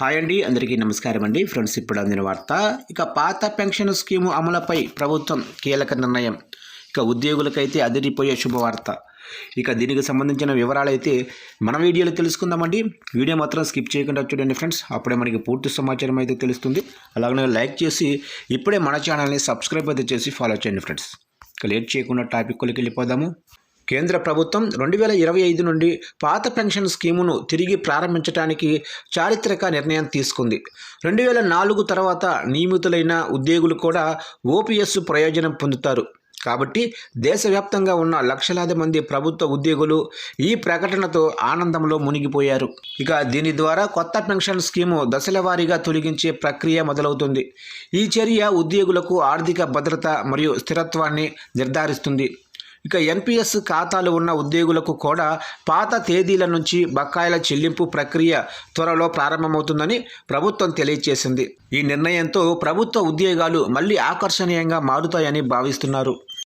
Hi అండి అందరికీ నమస్కారం అండి. ఫ్రెండ్స్ ఇప్పుడు అందిన వార్త ఇక పాత పెన్షన్ స్కీము అమలుపై ప్రభుత్వం కీలక నిర్ణయం. ఇక ఉద్యోగులకైతే అదిరిపోయే శుభవార్త. ఇక దీనికి సంబంధించిన వివరాలు అయితే మన వీడియోలో తెలుసుకుందామండి. వీడియో మాత్రం స్కిప్ చేయకుండా చూడండి ఫ్రెండ్స్. అప్పుడే మనకి పూర్తి సమాచారం అయితే తెలుస్తుంది. అలాగే లైక్ చేసి ఇప్పుడే మన ఛానల్ని సబ్స్క్రైబ్ అయితే చేసి ఫాలో చేయండి ఫ్రెండ్స్. ఇక లేట్ చేయకుండా టాపిక్లోకి వెళ్ళిపోదాము. కేంద్ర ప్రభుత్వం రెండు వేల ఇరవై ఐదు నుండి పాత పెన్షన్ స్కీమును తిరిగి ప్రారంభించడానికి చారిత్రక నిర్ణయం తీసుకుంది. రెండు వేల నాలుగు తర్వాత నియమితులైన ఉద్యోగులు కూడా ఓపీఎస్ ప్రయోజనం పొందుతారు. కాబట్టి దేశవ్యాప్తంగా ఉన్న లక్షలాది మంది ప్రభుత్వ ఉద్యోగులు ఈ ప్రకటనతో ఆనందంలో మునిగిపోయారు. ఇక దీని ద్వారా కొత్త పెన్షన్ స్కీము దశల వారీగా తొలగించే ప్రక్రియ మొదలవుతుంది. ఈ చర్య ఉద్యోగులకు ఆర్థిక భద్రత మరియు స్థిరత్వాన్ని నిర్ధారిస్తుంది. ఇక ఎన్పిఎస్ ఖాతాలు ఉన్న ఉద్యోగులకు కూడా పాత తేదీల నుంచి బకాయిల చెల్లింపు ప్రక్రియ త్వరలో ప్రారంభమవుతుందని ప్రభుత్వం తెలియజేసింది. ఈ నిర్ణయంతో ప్రభుత్వ ఉద్యోగాలు మళ్ళీ ఆకర్షణీయంగా మారుతాయని భావిస్తున్నారు.